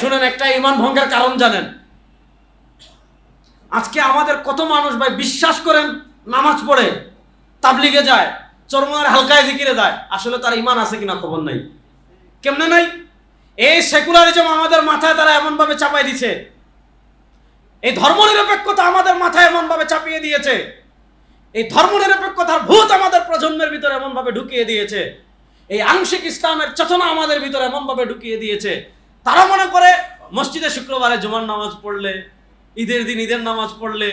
শুনেন, একটা ইমান ভঙ্গের কারণ জানেন। আজকে আমাদের কত মানুষ ভাই বিশ্বাস করেন, নামাজ পড়ে, তাবলিগে যায় চরমার হালকায় জিকিরে যায়, আসলে তার ইমান আছে কিনা খবর নাই। কেমনে নাই? এই সেকুলারিজম আমাদের মাথায় তারা এমনভাবে চাপাই দিছে। এই ধর্মনিরপেক্ষতা আমাদের মাথায় এমনভাবে চাপিয়ে দিয়েছে। এই ধর্ম ধর্মনিরপেক্ষতার ভূত আমাদের প্রজন্মের ভিতরে এমনভাবে ঢুকিয়ে দিয়েছে। এই আংশিক ইসলামের চেতনা আমাদের ভিতরে এমনভাবে ঢুকিয়ে দিয়েছে। তারা মনে করে মসজিদে শুক্রবারে জুমার নামাজ পড়লে, ঈদের দিন ঈদের নামাজ পড়লে,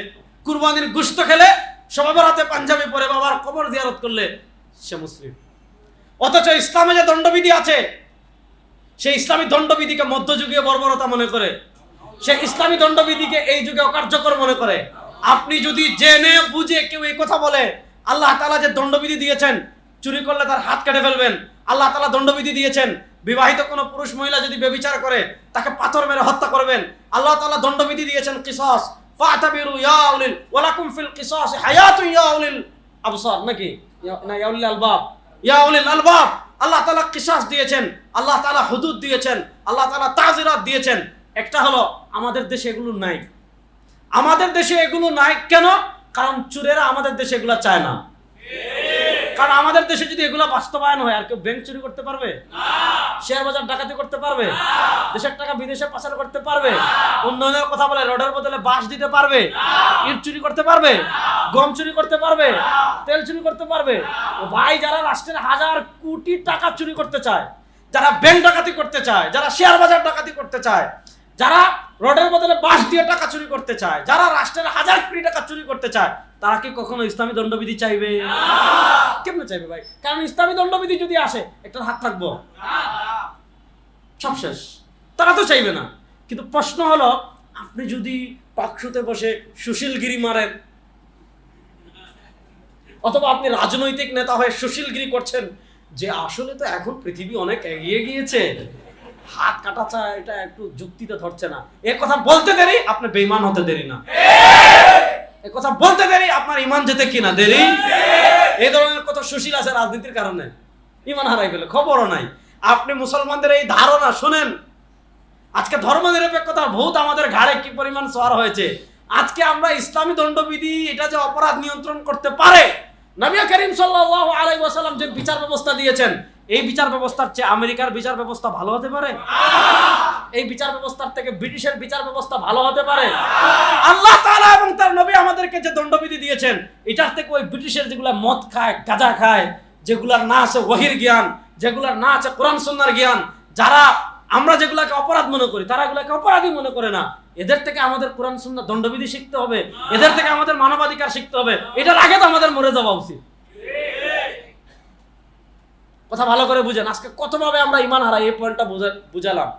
কুরবানির গুস্ত খেলে সবাই হাতে পাঞ্জাবি পরে বাবার কবর জিয়ারত করলে সে মুসলিম। অথচ ইসলামে যে দণ্ডবিধি আছে, সেই ইসলামী দণ্ডবিধিকে মধ্যযুগীয় বর্বরতা মনে করে। সে ইসলামী দণ্ডবিধিকে এই যুগে অকার্যকর মনে করে। আপনি যদি জেনে বুঝে কেউ এই কথা বলে, আল্লাহ তালা যে দণ্ডবিধি দিয়েছেন, চুরি করলে তার হাত কেটে ফেলবেন। আল্লাহ তালা দণ্ডবিধি দিয়েছেন বিবাহিত কোনো পুরুষ মহিলা যদি বেবিচার করে, তাকে পাথর মেরে হত্যা করবেন। আল্লাহ তালা দণ্ডবিধি দিয়েছেন কিসাস। ফাতাবিরু ইয়া উলিল, ওয়ালাকুম ফিল কিসাস হায়াতুন ইয়া উলিল আবসার। নাকি? না, ইয়া উলিল আলবাব। ইয়া উলিল আলবাব। আল্লাহ তাআলা কিসাস দিয়েছেন। আল্লাহ তাআলা হুদুদ দিয়েছেন। আল্লাহ তাআলা তাজিরাত দিয়েছেন। একটা হলো, আমাদের দেশে এগুলো নাই। আমাদের দেশে এগুলো নাই। কেন? কারণ চুরেরা আমাদের দেশে এগুলো চায় না। কারণ আমাদের দেশে যদি এগুলো বাস্তবায়ন হয়, আর কেউ ব্যাংক চুরি করতে পারবে? শেয়ার বাজার ডাকাতি করতে পারবে? দেশের টাকা বিদেশে পাচার করতে পারবে? উন্নয়নের কথা বলে রোডের বদলে বাস দিতে পারবে? ইট চুরি করতে পারবে? গম চুরি করতে পারবে? তেল চুরি করতে পারবে? ভাই, যারা রাষ্ট্রের হাজার কোটি টাকা চুরি করতে চায়, যারা ব্যাংক ডাকাতি করতে চায়, যারা শেয়ার বাজার ডাকাতি করতে চায়, যারা রোডের বদলে বাস দিয়ে টাকা চুরি করতে চায়, যারা রাষ্ট্রের হাজার কোটি টাকা চুরি করতে চায় তারা কি কখনো ইসলামী দণ্ডবিধি চাইবে? কেমনে চাইবে ভাই? কারণ ইসলামী দণ্ডবিধি যদি আসে একটা হাত থাকব। সব শেষ। তারা তো চাইবে না। কিন্তু প্রশ্ন হলো আপনি যদি পাকশুতে বসে সুশীলগিরি মারেন অথবা আপনি রাজনৈতিক নেতা হয়ে সুশীলগিরি করছেন যে আসলে তো এখন পৃথিবী অনেক এগিয়ে গিয়েছে হাত কাটা চা এটা একটু যুক্তিতে ধরছে না। এ কথা বলতে দেরি আপনি বেইমান হতে দেরি না। কথা বলতে দেরি, আপনার ইমান যেতে কিনা দেরি? এই ধরনের কত সুশীল আছে রাজনীতির কারণে। ইমান হারাই ফেলে, খবরও নাই। আপনি মুসলমানদের এই ধারণা শুনেন? আজকে ধর্ম নিরপেক্ষতার ভূত আমাদের ঘাড়ে কি পরিমাণ সোয়ার হয়েছে? আজকে আমরা ইসলামী দণ্ডবিধি, এটা যে অপরাধ নিয়ন্ত্রণ করতে পারে? নবী করিম সাল্লাল্লাহু আলাইহি ওয়াসাল্লাম যে বিচার ব্যবস্থা দিয়েছেন, এই বিচার ব্যবস্থার চেয়ে আমেরিকার বিচার ব্যবস্থা ভালো হতে পারে? এই বিচার ব্যবস্থার থেকে ব্রিটিশের বিচার ব্যবস্থা ভালো হতে পারে। আল্লাহ তাআলা এবং তার নবী আমাদেরকে যে দণ্ডবিধি দিয়েছেন, এটার থেকে ওই ব্রিটিশের যেগুলা মদ খায়, গাঁজা খায়, যেগুলার না আছে ওহির জ্ঞান, যেগুলার না আছে কোরআন সুন্নাহর জ্ঞান, যারা আমরা যেগুলাকে অপরাধ মনে করি, তারা এগুলাকে অপরাধী মনে করে না। এদের থেকে আমাদের কোরআন সুন্নাহ দণ্ডবিধি শিখতে হবে, এদের থেকে আমাদের মানবাধিকার শিখতে হবে, এটার আগে তো আমাদের মরে যাওয়া উচিত। কথা ভালো করে বুঝেন, আজকে কতভাবে আমরা ইমান হারাই, এই পয়েন্টটা বুঝালাম।